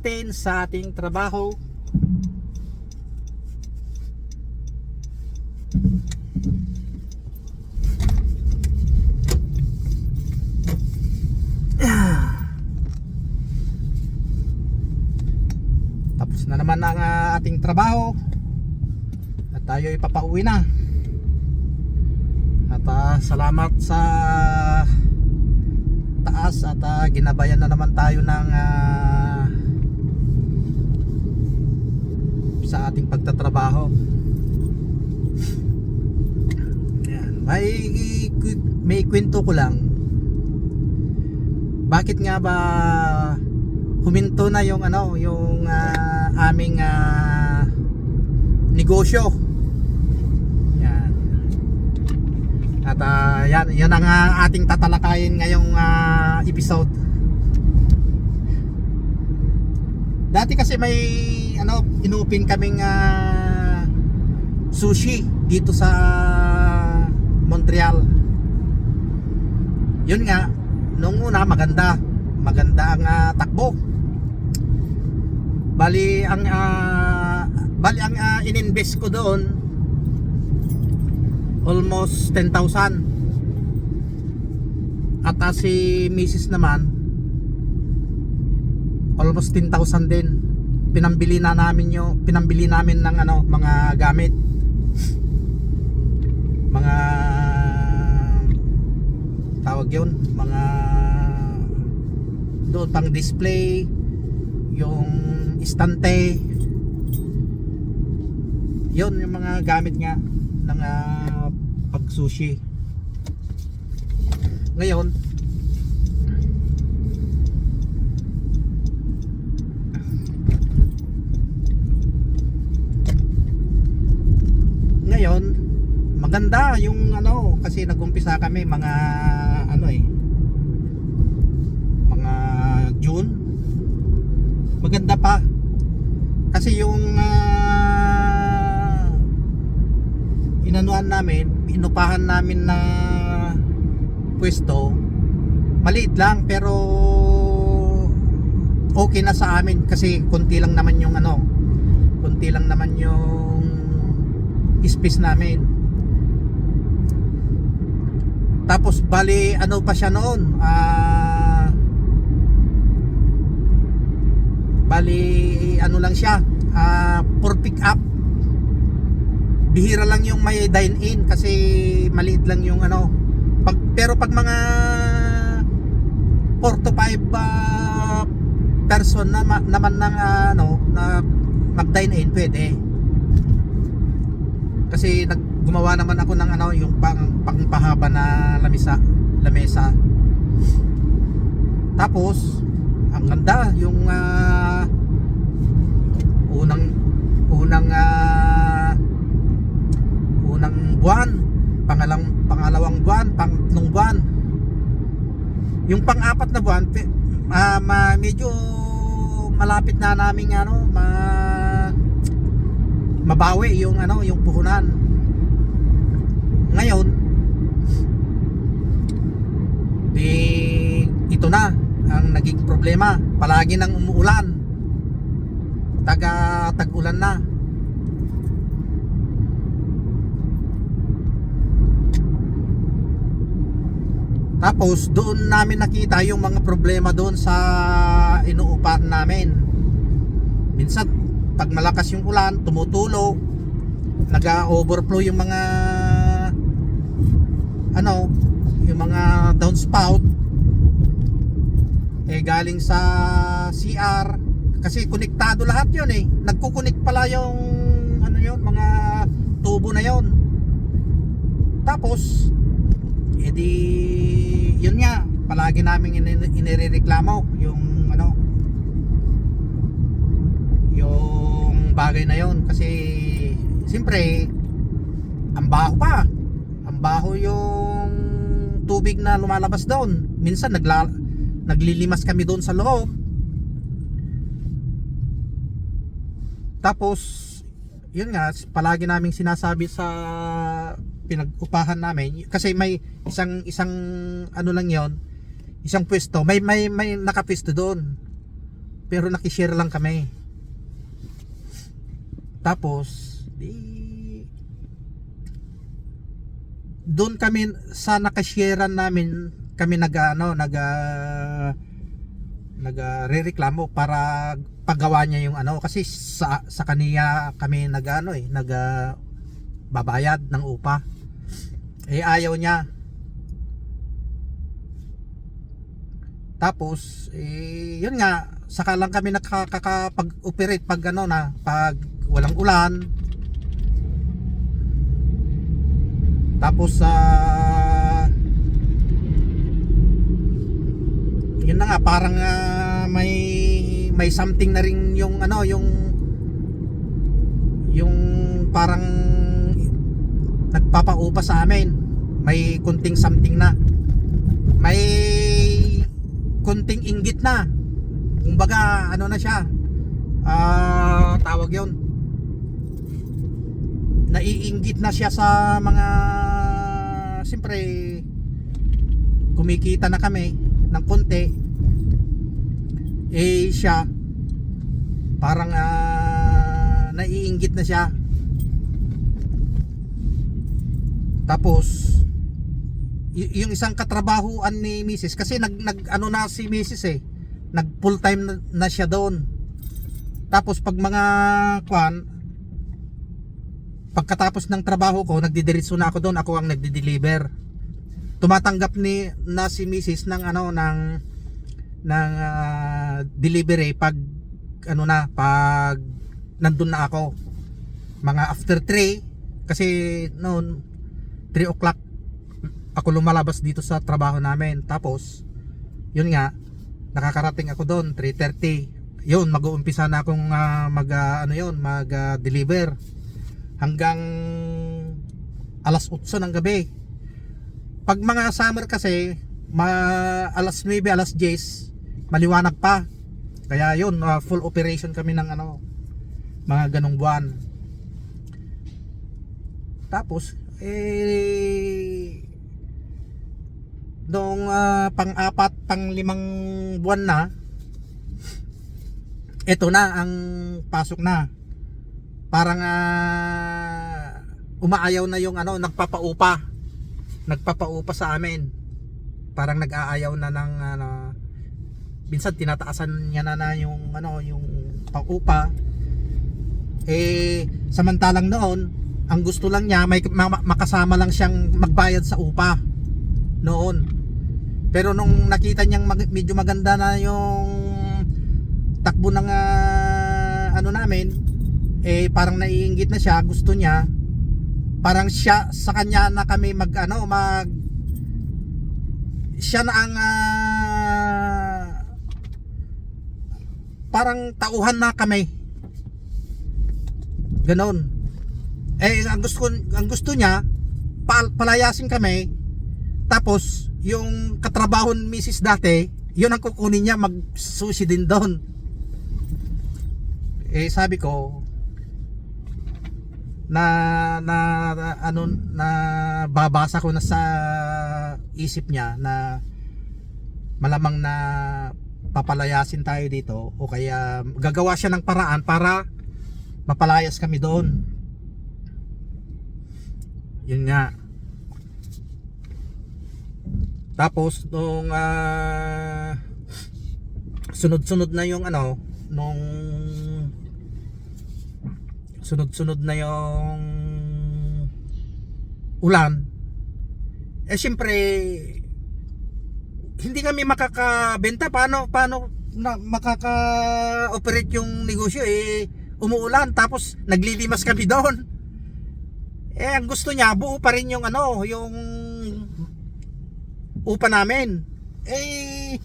natin sa ating trabaho. Tapos na naman ang ah, ating trabaho. At tayo ipapauwi na. At ah, salamat sa taas at ah, ginabayan na naman tayo ng ah, sa ating pagtatrabaho. Yan. may may kwento ko lang. Bakit nga ba huminto na yung ano yung ah, aming ah, negosyo. Yan. At ah, yan yan ang ah, ating tatalakayin ngayong ah, episode. Dati kasi may ano inupin kaming ah, sushi dito sa Montreal. Yun nga nung una maganda. Maganda ang ah, takbo. Bali ang ah, bali ang ah, ininvest ko doon almost 10,000 at ah, si Mrs. naman almost 10,000 din pinambili na namin yung pinambili namin ng ano mga gamit mga tawag yun mga doon pang display yung istante yun yung mga gamit nga ng ah, pag sushi ngayon ngayon maganda yung ano kasi nagumpisa kami mga ano eh mga June. Maganda pa. Kasi yung uh, inanuan namin inupahan namin na pwesto maliit lang pero okay na sa amin kasi konti lang naman yung ano konti lang naman yung space namin. Tapos bali ano pa siya noon? Ah bali ano lang siya? Ah for pick up bihira lang yung may dine in kasi maliit lang yung ano. Pag, pero pag mga 4 to 5 ah, person na, naman ng ah, ano na mag dine in pwede. Kasi nag gumawa naman ako ng ano yung pang pangpahaba na lamesa lamesa. Tapos ang ganda yung ah, unang unang ah, unang buwan pangalang pangalawang buwan pangatlong buwan yung pang-apat na buwan ah, ma, medyo malapit na namin ano ma mabawi yung ano yung puhunan. Ngayon di ito na ang naging problema. Palagi nang umuulan. Taga tag-ulan na tapos doon namin nakita yung mga problema doon sa inuupahan namin. Minsan pag malakas yung ulan tumutulo naga-overflow yung mga ano yung mga downspout. Eh galing sa CR kasi konektado lahat yun eh. Nagkukunik pala yung ano yun mga tubo na yun. Tapos edi yun nga palagi namin ini- inirereklamo yung ano yung bagay na yon kasi siyempre ang baho pa. Ang baho yung tubig na lumalabas doon. Minsan nagla naglilimas kami doon sa loob. Tapos yun nga palagi naming sinasabi sa pinag-upahan namin. Kasi may isang isang ano lang yon isang pwesto. May may may nakapwesto doon. Pero nakishare lang kami. Tapos di doon kami sa nakasharean namin kami nag ano nag ah, nag ah, rereklamo para paggawa niya yung ano. Kasi sa sa kaniya kami nag ano eh nag ah, babayad ng upa eh ayaw niya. Tapos eh yun nga saka lang kami nakakapag-operate pag ano na pag walang ulan. Tapos sa yun na nga parang ah, may may something na rin yung ano yung yung parang nagpapaupa sa amin may kunting something na. May kunting inggit na. Kumbaga ano na siya? Ah tawag yon naiinggit na siya sa mga siyempre kumikita na kami ng konti. Eh siya parang ah, naiinggit na siya. Tapos y- yung isang katrabahuan ni Mrs. kasi nag, nag ano na si Mrs. eh nag full time na, na siya doon tapos pag mga kwan pagkatapos ng trabaho ko nagdidiretso na ako doon ako ang nagdi-deliver tumatanggap ni na si Mrs. ng ano ng ng ah, delivery pag ano na pag nandun na ako mga after 3 kasi noon 3 o'clock ako lumalabas dito sa trabaho namin. Tapos yun nga nakakarating ako doon 3.30 yun mag-uumpisa na akong ah, mag ah, ano yun mag ah, hanggang alas 8 ng gabi. Pag mga summer kasi ma alas 9 alas 10 maliwanag pa. Kaya yun ah, full operation kami ng ano mga ganong buwan. Tapos eh ah, pang-apat pang-limang buwan na ito na ang pasok na. Parang ah, umaayaw na yung ano nagpapaupa. Nagpapaupa sa amin. Parang nag-aayaw na ng ano minsan tinataasan niya na, na yung ano yung paupa eh samantalang noon ang gusto lang niya may ma- makasama lang siyang magbayad sa upa noon pero nung nakita niyang mag- medyo maganda na yung takbo ng ah, ano namin eh parang naiinggit na siya gusto niya. Parang siya sa kanya na kami mag ano mag siya na ang ah, parang tauhan na kami. Ganon. Eh ang gusto ang gusto niya pal- palayasin kami. Tapos yung katrabahon misis dati yun ang kukunin niya magsusi din doon. Eh sabi ko na, na na ano na babasa ko na sa isip niya na malamang na papalayasin tayo dito o kaya gagawa siya ng paraan para mapalayas kami doon. Yun nga tapos nung ah, sunod-sunod na yung ano nung sunod-sunod na yung ulan eh syempre hindi kami makakabenta. Paano paano na makaka-operate yung negosyo? Eh umuulan tapos naglilimas kami doon. Eh ang gusto niya buo pa rin yung ano yung upa namin eh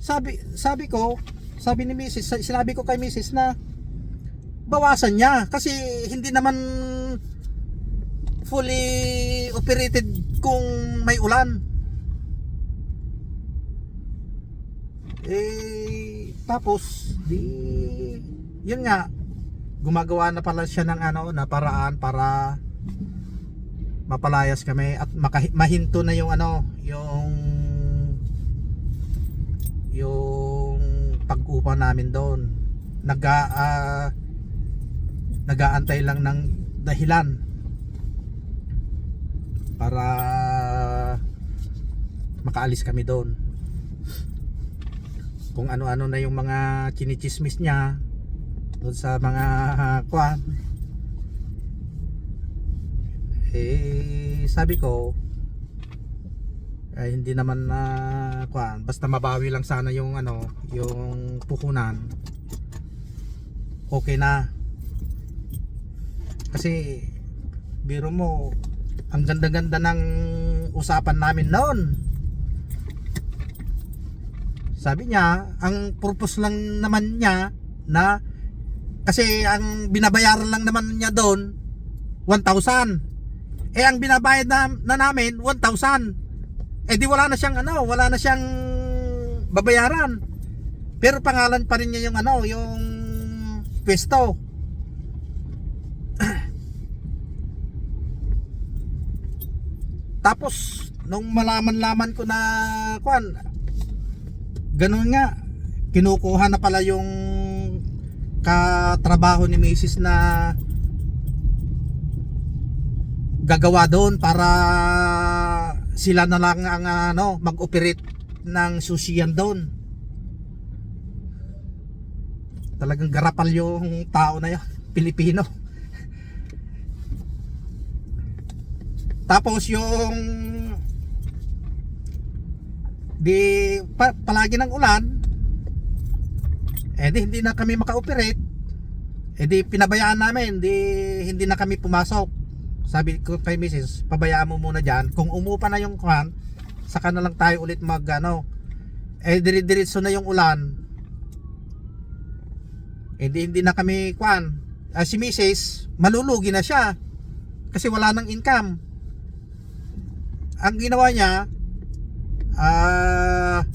sabi sabi ko sabi ni Mrs. sinabi ko kay Mrs. na bawasan niya kasi hindi naman fully operated kung may ulan Eh, tapos, di, yun nga, gumagawa na pala siya ng ano, na paraan para mapalayas kami at mahinto na yung ano, yung yung pag-upa namin doon. Naga ah, nagaantay lang ng dahilan para makaalis kami doon. Kung ano-ano na yung mga chinichismis niya doon sa mga uh, kwan. Eh, sabi ko, ay hindi naman na kwan, basta mabawi lang sana yung ano, yung puhunan. Okay na. Kasi biro mo, ang ganda-ganda ng usapan namin noon. Sabi niya, ang purpose lang naman niya na kasi ang binabayaran lang naman niya doon 1,000. Eh ang binabayad na, na namin 1,000. Eh di wala na siyang ano, wala na siyang babayaran. Pero pangalan pa rin niya yung ano, yung pwesto. Tapos nung malaman-laman ko na kwan ganun nga kinukuha na pala yung katrabaho ni Mrs. na gagawa doon para sila na lang ang ano mag-operate ng susiyan doon. Talagang garapal yung tao na yun, Pilipino. Tapos yung di pa, palagi ng ulan eh di hindi na kami maka-operate eh di pinabayaan namin di hindi na kami pumasok sabi ko kay Mrs. pabayaan mo muna dyan kung umupa na yung kwan saka na lang tayo ulit mag ano eh dire-diretso na yung ulan eh di hindi na kami kwan ah, si Mrs. malulugi na siya kasi wala nang income ang ginawa niya ah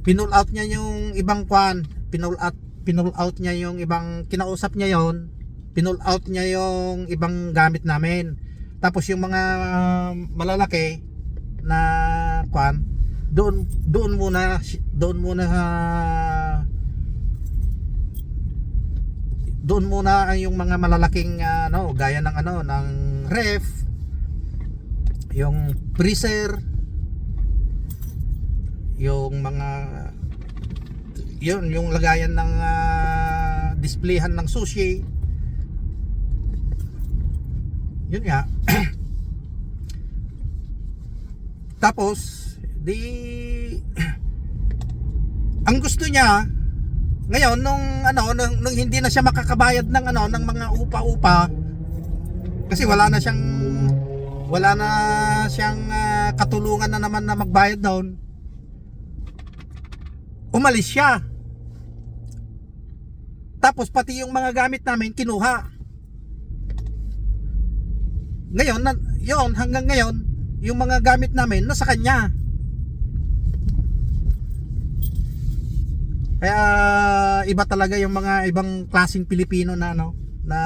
pinull out niya yung ibang kwan pinull out pinull out niya yung ibang kinausap niya yon pinull out niya yung ibang gamit namin. Tapos yung mga malalaki na kwan doon doon muna doon muna ah, doon muna yung mga malalaking ano gaya ng ano ng ref yung freezer yung mga yun yung lagayan ng ah, displayhan ng sushi yun nga. Tapos di ang gusto niya ngayon nung ano nung, nung hindi na siya makakabayad ng ano ng mga upa-upa kasi wala na siyang wala na siyang ah, katulungan na naman na magbayad doon umalis siya. Tapos pati yung mga gamit namin kinuha ngayon na, yon hanggang ngayon yung mga gamit namin nasa kanya. Kaya iba talaga yung mga ibang klaseng Pilipino na ano na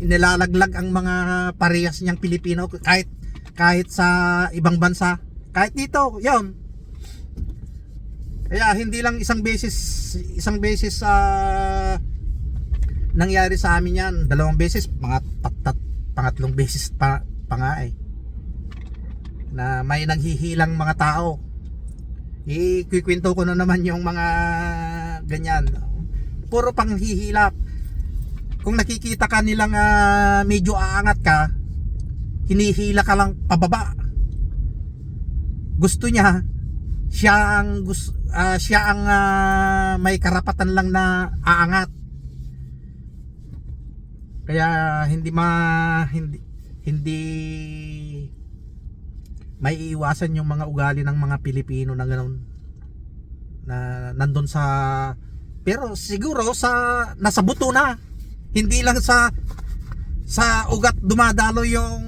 inilalaglag ang mga parehas niyang Pilipino kahit kahit sa ibang bansa. Kahit dito yon kaya hindi lang isang beses isang beses sa nangyari sa amin yan. Dalawang beses mga patat pangatlong beses pa, pa nga eh. Na may nanghihilang mga tao. Ikikwento ko na naman yung mga ganyan. Puro panghihilap kung nakikita ka nilang ah, medyo aangat ka hinihila ka lang pababa. Gusto niya siya ang gus ah, siya ang ah, may karapatan lang na aangat kaya hindi ma hindi hindi may iiwasan yung mga ugali ng mga Pilipino na ganoon na nandun sa pero siguro sa nasa buto na. Hindi lang sa sa ugat dumadalo yung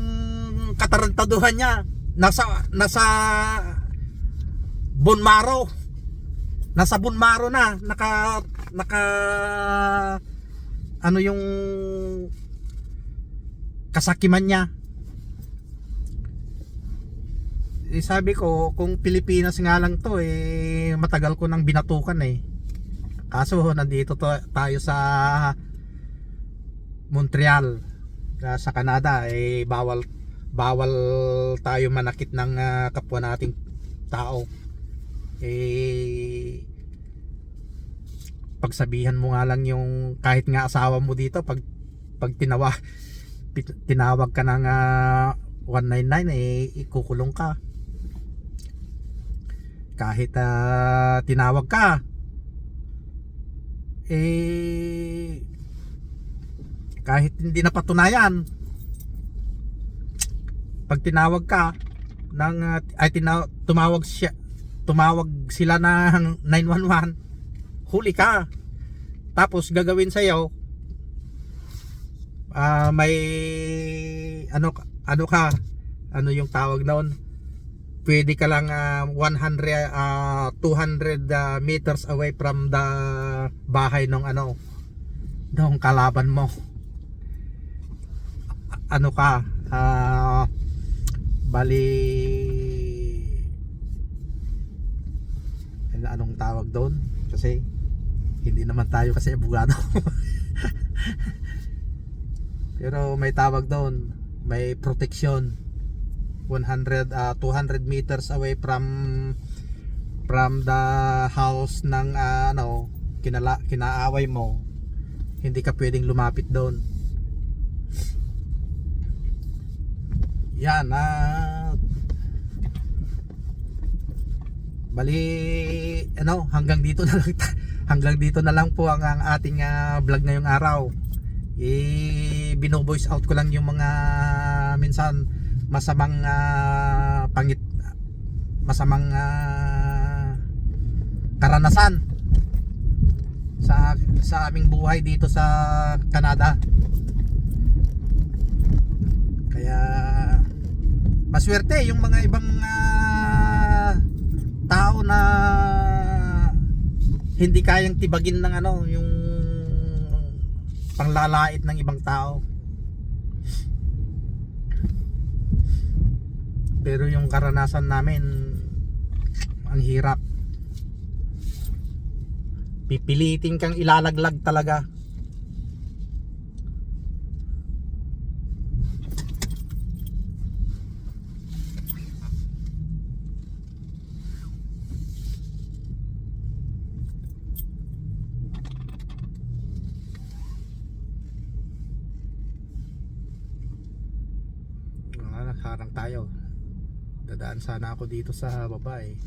katarantaduhan niya. Nasa nasa bone nasa Bunmaro na, naka naka ano yung kasakiman niya. Eh, sabi ko, kung Pilipinas nga lang to, eh, matagal ko nang binatukan eh. Kaso, nandito to, tayo sa Montreal, ah, sa Canada, eh, bawal, bawal tayo manakit ng ah, kapwa nating tao. Eh, pagsabihan mo nga lang yung kahit nga asawa mo dito pag pag tinawa tinawag ka ng ah, 199 eh ikukulong ka. Kahit ah, tinawag ka eh kahit hindi na patunayan pag tinawag ka ng ah, ay tina- tumawag siya tumawag sila ng 911 huli ka. Tapos gagawin sa iyo ah may ano ano ka ano yung tawag noon? Pwede ka lang ah, 100 ah, 200 ah, meters away from the bahay ng ano ng kalaban mo. Ano ka ah bali ano- anong tawag doon? Kasi hindi naman tayo kasi abogado. Pero may tawag doon may protection 100 ah, 200 meters away from from the house ng ah, ano kinala, kinaaway mo. Hindi ka pwedeng lumapit doon. Yan ah. Bali ano hanggang dito na lang ta- hanggang dito na lang po ang, ang ating ah, vlog ngayong araw. I bino-voice out ko lang yung mga minsan masamang ah, pangit masamang ah, karanasan sa sa aming buhay dito sa Canada. Kaya maswerte yung mga ibang ah, tao na hindi kayang tibagin ng ano yung panglalait ng ibang tao. Pero yung karanasan namin ang hirap. Pipilitin kang ilalaglag talaga Ah, nakaharang tayo. Dadaan sana ako dito sa baba eh.